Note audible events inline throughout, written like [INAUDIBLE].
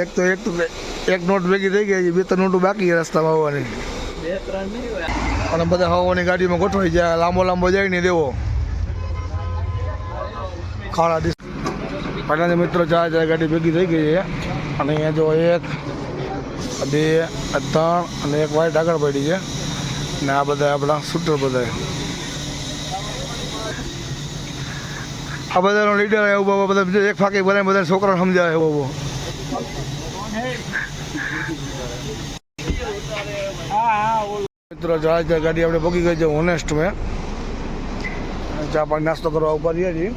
એક તો એક એક નોટ ભેગી થઈ ગઈ બે ત્રણ નોટો બાકી રસ્તામાં આવવાની અને બધા હવાની ગાડીમાં ગોઠવાઈ જાય લાંબો લાંબો જાય નહીં દેવો. ખાડા દિસ પહેલાં મિત્રો, ચાર ચાર ગાડી ભેગી થઈ ગઈ છે. અને અહીંયા જો એક, બે ત્રણ અને એક વાઇટ આગળ પડી છે. ને આ બધા આપણા શૂટર બધા આ બધાનો લીડર એવું બધા એક ફાંકી બધા બધા છોકરાને સમજાવે એવો. મિત્રો જહાજ ગાડી આપણે ભોગી ગઈ છે ઓનેસ્ટ મેં. ચા પાણી નાસ્તો કરવા ઊભા રહ્યા છીએ.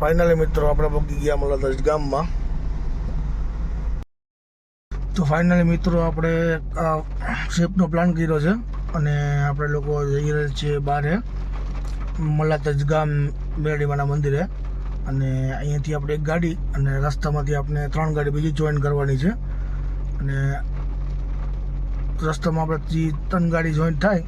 ફાઇનલી મિત્રો આપણે ભોગી ગયા મલાદજ ગામમાં. તો ફાઇનલી મિત્રો આપણે શેપનો પ્લાન કર્યો છે અને આપણે લોકો જઈ રહ્યા છીએ બહારે મલાતજ ગામ મેરડીમાના મંદિરે. અને અહીંયાથી આપણે એક ગાડી અને રસ્તામાંથી આપણે ત્રણ ગાડી બીજી જોઈન કરવાની છે. અને રસ્તામાં આપણે જે ત્રણ ગાડી જોઈન્ટ થાય,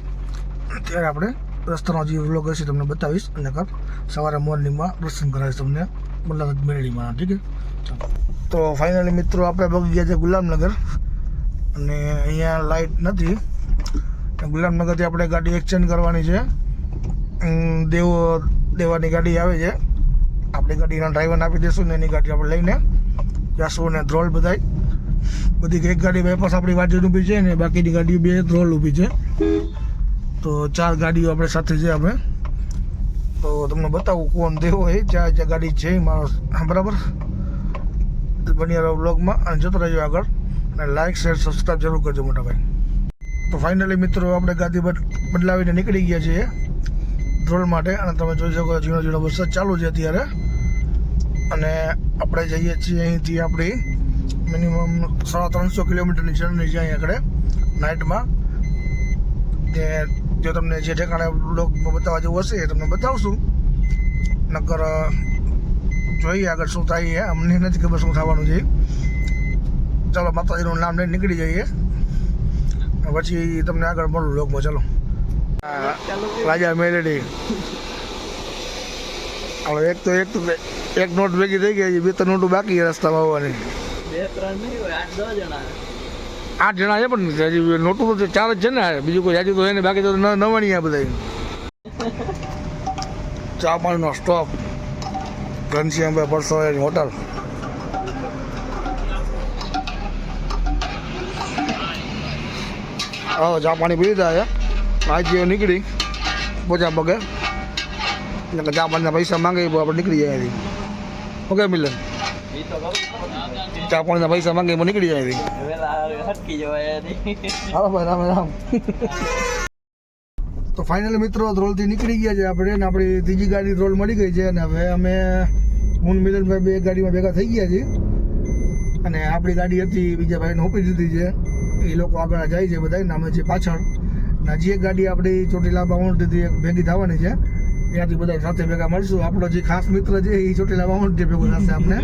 ત્યારે આપણે રસ્તાનો જે વ્લોગ હશે તમને બતાવીશ. અને કર સવારે મોર્નિંગમાં દર્શન કરાવીશ તમને મુલાકાત મેળવીમાં ઠીક છે? તો ફાઇનલી મિત્રો, આપણે પગી ગયા છે ગુલામનગર. અને અહીંયા લાઇટ નથી. ગુલામનગરથી આપણે ગાડી એક્સચેન્જ કરવાની છે. દેવો, દેવાની ગાડી આવે છે. આપણે ગાડીના ડ્રાઈવરને આપી દઈશું ને એની ગાડી આપણે લઈને જશું ને ધ્રોલ બધાય. બધી એક ગાડી બાયપાસ આપણી વાડી ઊભી છે ને બાકીની ગાડીઓ બે રોલ ઊભી છે. તો ચાર ગાડીઓ આપણે સાથે છે આપણે. તો તમને બતાવું કોણ દેવો એ ચાર ચાર ગાડી છે મારો બરાબર? બની રહ્યો બ્લોગમાં અને જતો રહેજો આગળ. અને લાઇક શેર સબસ્ક્રાઈબ જરૂર કરજો મોટા ભાઈ તો ફાઇનલી મિત્રો, આપણે ગાડી બદ- બદલાવીને નીકળી ગયા છીએ ધ્રોલ માટે. અને તમે જોઈ શકો ઝીણો ઝીણો વરસાદ ચાલુ છે અત્યારે. અને આપણે જઈએ છીએ અહીંથી આપણી મિનિમમ સાડા ત્રણસો કિલોમીટરની જર્ની છે અહીં આગળ નાઇટમાં જે જો તમને જે ઠેકાણે બ્લોગમાં બતાવવા જેવું હશે એ તમને બતાવશું. નકર જોઈએ આગળ શું થાય અમને નથી ખબર શું થવાનું છે. ચાલો, માતાજીનું નામ લઈને નીકળી જઈએ. પછી તમને આગળ મળું બ્લોગમાં ચાલો. રાજા મેલેડી. હવે એક તો એક તો એક નોટ ભેગી થઈ ગઈ બે ત્રણ નોટો બાકી રસ્તામાં આવવાની આઠ જણા છે પણ હજી નોટું તો ચાર જ છે ને બીજું કોઈ જાજુ તો એને બાકી તો નવાણી આ બધા ચા પાણીનો સ્ટોપ ઘનશ્યામભાઈ પરસોયાની હોટલ. હવે ચા પાણી પી લીધા છે. આજે નીકળી. પોચા પગે. એટલે ચા પાણીના પૈસા માંગે આપણે નીકળી જાય ઓકે, મિલન. ખબર પૈસા માંગે એમાં નીકળી જાય હટકી જવાય રામ રામ. તો ફાઇનલી મિત્રો ધ્રોલથી નીકળી ગયા છે આપણે ને આપણી ત્રીજી ગાડી ધ્રોલ મળી ગઈ છે અને હવે અમે હું મિલનભાઈ બે ગાડીમાં ભેગા થઈ ગયા છીએ. અને આપણી ગાડી હતી બીજા ભાઈને ઓપી દીધી છે. એ લોકો આગળ જાય છે બધા અમે છે પાછળ. ને હજી એક ગાડી આપણી ચોટીલા બાવણથી એક ભેગી થવાની છે. ત્યાંથી બધા સાથે ભેગા મળશું. આપણો જે ખાસ મિત્ર છે એ ચોટીલા બાવણથી ભેગો થશે આપણે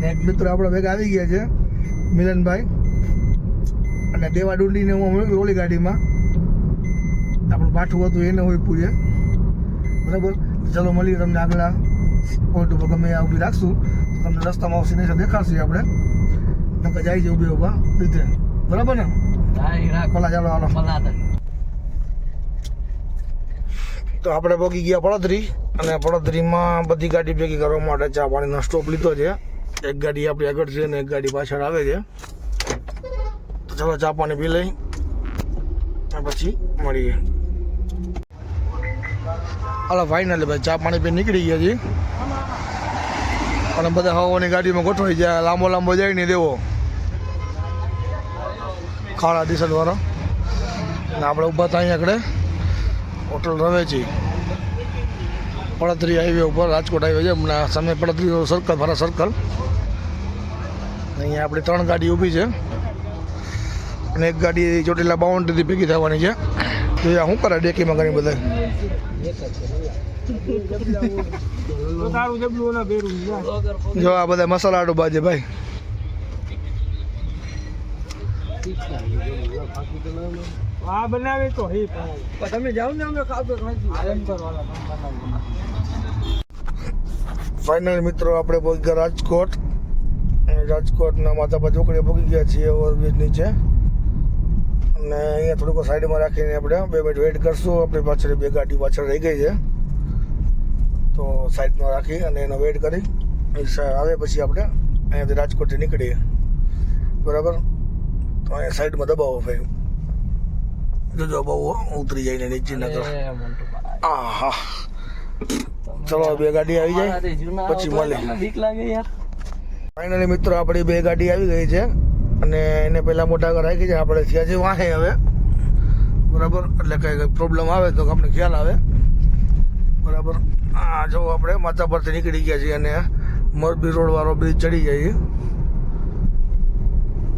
ને એક મિત્ર આપણા ભેગા આવી ગયા છે મિલનભાઈ. અને દેવા ડુંડીને હું ઓલી ગાડીમાં. આપણું પાઠું હતું એને હોય પૂરે બરાબર? ચલો મળીએ તમને આગલા પોઈન્ટ ઉપર. ગમે ત્યાં ઊભી રાખશું. તમને રસ્તામાં આવશે નહીં દેખાડશે આપણે. નકર જાય છે ઊભી ઊભા. રીતે બરાબર ને? ભલા ચાલો હાલો. મલાત તો આપણે પહોંચી ગયા પડોદરી અને પડોદરીમાં બધી ગાડી ભેગી કરવા માટે ચા પાણીનો સ્ટોપ લીધો છે. એક ગાડી આપણી આગળ છે અને એક ગાડી પાછળ આવે છે. તો ચાલો ચા પાણી પી લઈ પછી મળીએ. હાલો ફાઇનલી ભાઈ, ચા પાણી પી નીકળી ગયા છીએ. અને બધા હવાની ગાડીમાં ગોઠવાઈ જાય લાંબો લાંબો જાય નહીં દેવો. ખાડા દિશા દ્વારા. અને આપણે ઊભા હતા અહીંયા આગળ. હોટલ રવેજી પડતરી હાઈવે ઉપર રાજકોટ હાઈવે છે. હમણાં સામે પડતરી સર્કલ મારા સર્કલ અહીંયા આપણી ત્રણ ગાડી ઊભી છે. અને એક ગાડી ચોટીલા બાઉન્ડ્રીથી ભેગી થવાની છે. આ શું કરે ડેકીમાં ઘણી બધા જો આ બધા મસાલા આડું બાજે ભાઈ. આ બનાવી તો હી પણ તમે જાઓ ને અમે ખાતો ફાઇનલ મિત્રો આપણે પહોંચી ગયા રાજકોટ. રાજકોટના માતાપા ચોકડીએ પહોંચી ગયા છીએ ઓવરબ્રિજ નીચે. અને અહીંયા થોડુંક સાઈડમાં રાખીને આપણે બે મિનિટ વેઇટ કરશું. આપણી પાછળ બે ગાડી પાછળ રહી ગઈ છે. તો સાઈડમાં રાખી અને એનો વેઇટ કરી. આવે પછી આપણે અહીંયાથી રાજકોટથી નીકળીએ. બરાબર? તો અહીંયા સાઈડમાં દબાવો ભાઈ. જોજો બહુ ઉતરી જાય ને નીચે નગર આહા. ચલો બે ગાડી આવી જાય. પછી મળે. બીક લાગે યાર. ફાઇનલી મિત્રો આપણી બે ગાડી આવી ગઈ છે. અને એને પહેલા મોટા આગળ રાખી છે. આપણે ત્યાં જે વાહે હવે. બરાબર? એટલે કંઈ પ્રોબ્લેમ આવે તો આપણે ખ્યાલ આવે. બરાબર? આ જો આપણે માથા પરથી નીકળી ગયા છીએ અને મોરબી રોડ વાળો બ્રિજ ચડી જઈએ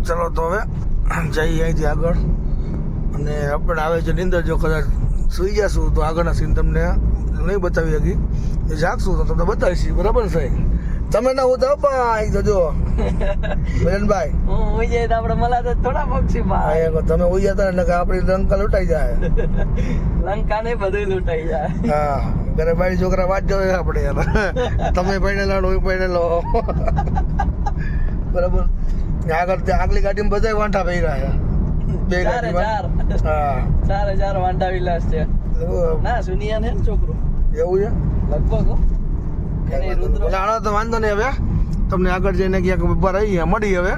ચલો તો હવે જઈએ અહીંથી આગળ. અને આપણે આવે છે નિંદર જો કદાચ સુઈ જશું તો આગળના સીન તમને નહીં બતાવી શકી જાગશું તો તમને બતાવીશું બરાબર સાહેબ તમે ના [LAUGHS] હું તો ભાઈ જોજો મિલનભાઈ હું હોઈ જાય તો આપણે મળા તો થોડા પક્ષી ભાઈ તમે હોઈ જતા ને કે આપણી લંકા લૂંટાઈ જાય. [LAUGHS] લંકા ને બધું લૂંટાઈ જાય. હા ઘરે બાઈ છોકરા વાત જોવે આપણે યાર [LAUGHS] તમે પહેણેલા હું પહેણેલો બરાબર. આગળ આગલી ગાડીમાં બધા વાંઠા પહેર્યા બે હા. ચારે ચાર વાંડા વિલાસ છે. ના સુનિયા ને છોકરો. એવું છે? લગભગ આનો તો વાંધો નહીં હવે. તમને આગળ જઈને ક્યાંક ઊભા રહી મળી હવે.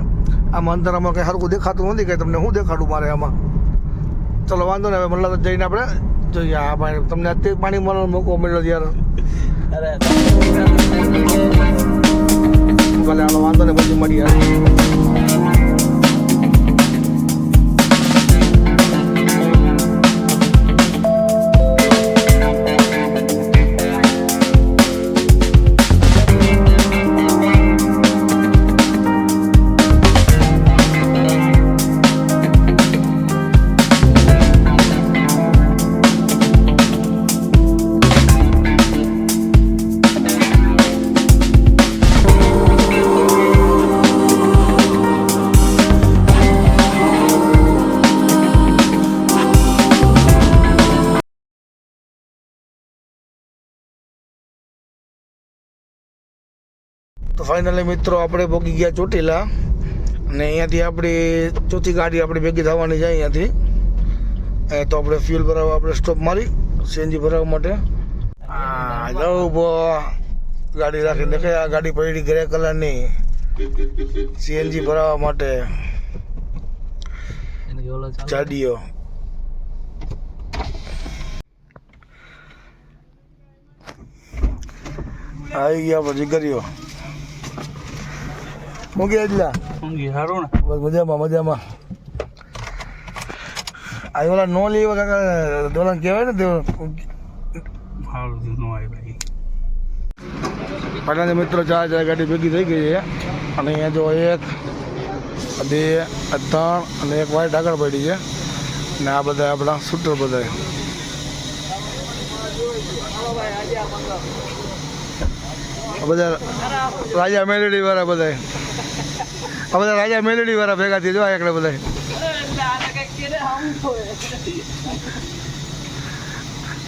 આમાં અંતરામાં કંઈ સારું દેખાતું નથી કે તમને શું દેખાડું મારે આમાં? ચલો વાંધો નહીં હવે મતલબ જઈને આપણે જોઈએ. આ પાણી તમને અત્યારે પાણી મળવાનો મોકો મળ્યો યાર ભલે હાલો વાંધો નહીં પછી મળીએ. તો ફાઇનલી મિત્રો આપણે પહોંચી ગયા ચોટીલા. અને અહીંયાથી આપણી ચોથી ગાડી આપણી ભેગી થવાની છે અહીંયાથી. અહીંયા તો આપણે ફ્યુલ ભરાવવા આપણે સ્ટોપ મારી સીએનજી ભરાવવા માટે. હા જવું બો ગાડી રાખી દેખે આ ગાડી પડી ગ્રે કલરની સીએનજી ભરાવવા માટે. જાડીઓ આવી ગયા પછી કર્યો મૂકી એટલા. ઊંઘી હારું બસ મજામાં મજામાં. આ ઓલા નો લેવા કાકા ઓલા કહેવાય ને તે ને હારું નો આવી ભાઈ પાટણના મિત્રો ચાર ચાર ગાડી ભેગી થઈ ગઈ છે. અને અહીંયા જો એક બે ત્રણ અને એક વાઈટ આગળ પડી છે. ને આ બધા આપણા શૂટર બધા. બધા રાજા મેલેડી વાળા બધા. આ બધા રાજા મેલેડી વાળા ભેગા થઈ જો એકડે બધા.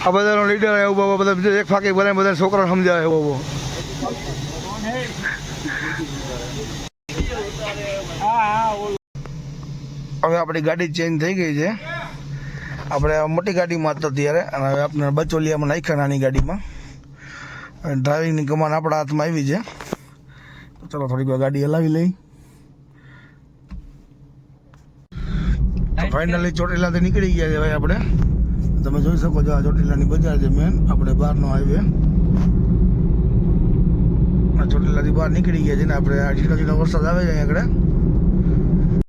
આ બધાનો લીડર એવું બાબા બધા એક ફાંકી બનાવી બધા છોકરાને સમજાવે એવો બહુ હવે આપણી ગાડી ચેન્જ થઈ ગઈ છે. આપણે મોટી ગાડીમાં હતા ત્યારે અને હવે આપણે બચોલિયામાં નાખ્યા નાની ગાડીમાં. ડ્રાઇવિંગની કમાન આપણા હાથમાં આવી છે. તો ચલો થોડીક વાર ગાડી હલાવી લઈ. ફાઇનલી ચોટીલાથી નીકળી ગયા છે ભાઈ આપણે. તમે જોઈ શકો છો આ ચોટીલાની બજાર છે મેન આપણે બહારનો હાઈવે આ ચોટીલાથી બહાર નીકળી ગયા છે ને આપણે આ ઝીણો ઝીણો વરસાદ આવે છે અહીંયા આગળ.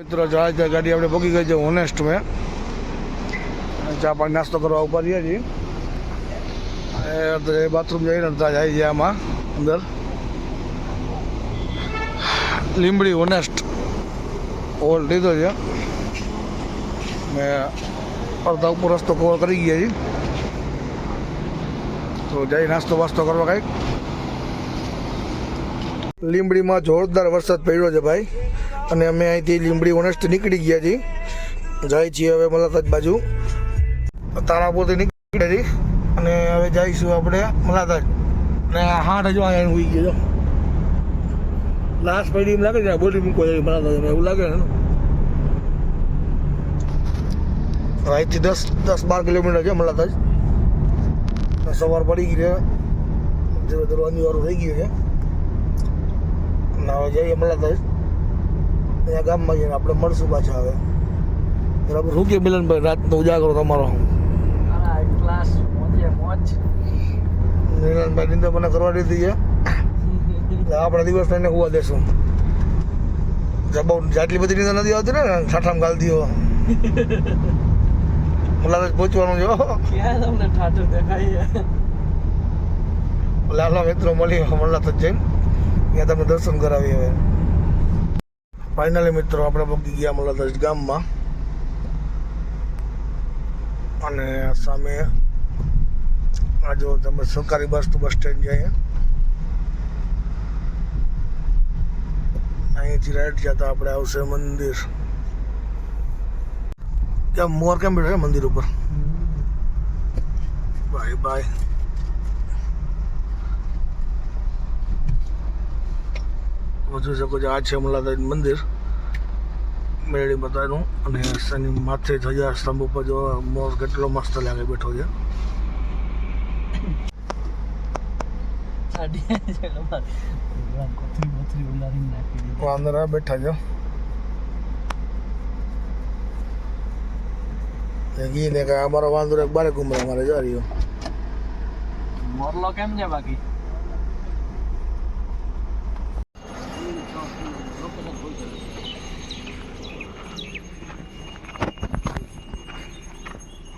મિત્રો જહાજ ગાડી આપણે પગી ગઈ છે ઓનેસ્ટ મેં. ચા પાણી નાસ્તો કરવા ઊભા રહ્યા છીએ. બાથરૂમ જઈને અડધા જાય છે આમાં અંદર. લીમડી ઓનેસ્ટ ઓલ લીધો છે. મેં અડધા ઉપર રસ્તો કવર કરી ગયા છે. તો જઈ નાસ્તો વાસ્તો કરવા કાંઈક. લીંબડીમાં જોરદાર વરસાદ પડ્યો છે ભાઈ. અને અમે અહીંથી લીમડી ઓનેસ્ટ નીકળી ગયા છીએ. જાય છીએ હવે મલાતાજ બાજુ. તારાપુરથી નીકળી હતી અને હવે જઈશું આપણે મલાતાજ ને હાથ હજુ અહીંયા ઉઈ ગયો લાસ્ટ પડી એમ લાગે છે બોલી મૂકો મલાતા એવું લાગે ને? અહીંથી દસ દસ બાર કિલોમીટર છે મલાતાજ સવાર પડી ગઈ છે. ધીરે ધીરે અનિવાર્ય થઈ ગયું છે. અને હવે જઈએ મલાતાજ અહીંયા ગામમાં જઈને આપણે મળશું પાછા હવે. બરાબર? શું કે મિલનભાઈ રાતનો ઉજાગરો તમારો? ક્લાસ મિલનભાઈ નિંદર મને કરવા દીધી છે. [LAUGHS] આપણે દિવસ એને હોવા દેશું. બહુ આટલી બધી નિંદર નથી આવતી ને છાઠામ ગાલ દીઓ મુલાકાત પહોંચવાનું જો ક્યાં તમને ઠાઠું દેખાય લાલા મિત્રો મળી મુલાકાત જઈને. ત્યાં તમને દર્શન કરાવી હવે. ફાઇનલી મિત્રો આપણે પહોંચી ગયા મુલાકાત ગામમાં. અને સામે આ જો તમે સરકારી બસ ટુ બસ સ્ટેન્ડ છે અહીંયા. અહીંથી રાઈટ જતા આપણે આવશે મંદિર. કેમ, મોર કેમ બેઠો મંદિર ઉપર? બાય બાય વધુ શકો છો આ છે મુલાકાત મંદિર. મેળી માતાનું અને શનિ માથે ધજા સ્તંભ ઉપર જો મોર કેટલો મસ્ત લાગે બેઠો છે સાડી છે ખબર કોથરી બોથરી ઉલારીને નાખી દીધી વાંદરા બેઠા છો ઈ ને કે અમારો વાંદરો એક બારે ઘૂમરે મારે જો રહ્યો મોરલો કેમ છે બાકી?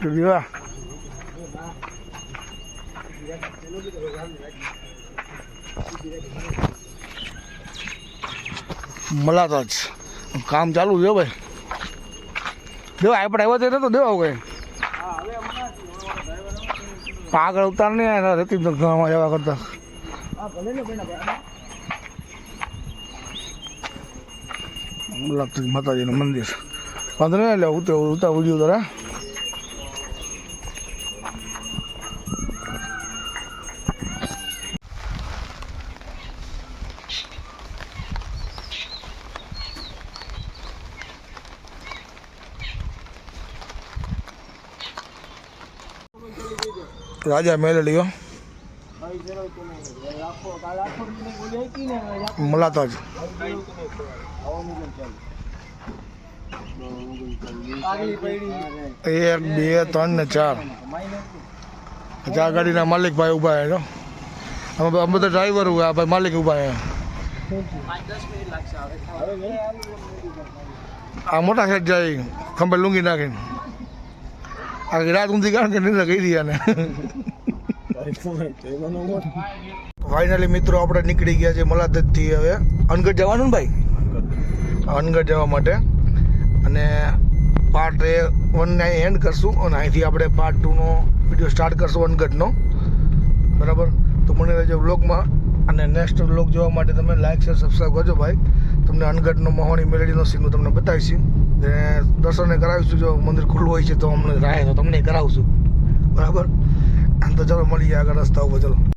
દીવા મળાતા જ કામ ચાલુ છે ભાઈ. દેવા આપણે આવ્યો તો નતો દેવા કઈ? આગળ ઉતાર નહીં આવ્યા રેતી તો ગામમાં જવા કરતા. મુલાકાત માતાજીનું મંદિર. વાંધો નહીં એટલે ઉતર, ઉતાર ઉડ્યું તારા રાજા મેલડીઓ મુલાકાત. જ એક, બે, ત્રણ ને ચાર. ચાર ગાડીના માલિક ભાઈ ઊભા છે અમે તો ડ્રાઈવર આ ભાઈ માલિક ઊભા છે. આ મોટા સાઈડ જાય ખંભે લુંગી નાખીને. રાત ઊંધી કારણ કે નિર્ણય કરી દીધા ને ફાઇનલી મિત્રો આપણે નીકળી ગયા છે મલાદતથી હવે. અનગઢ જવાનું ને ભાઈ? અનગઢ જવા માટે. અને પાર્ટ એ વનને એન્ડ કરશું. અને અહીંથી આપણે પાર્ટ ટુનો વીડિયો સ્ટાર્ટ કરશું અનગઢનો. બરાબર? તો મને રહેજો વ્લોગમાં અને નેક્સ્ટ વ્લોગ જોવા માટે તમે લાઈક શેર સબસ્ક્રાઈબ કરજો ભાઈ. તમને અનગઢનો મહોણી મેલેડીનો સીન હું તમને બતાવીશું. ને દર્શને કરાવીશું. જો મંદિર ખુલ્લું હોય છે તો અમને રાહે તો તમને કરાવશું. બરાબર? આમ તો ચલો, મળીએ આગળ રસ્તા ઉપર. ચલો.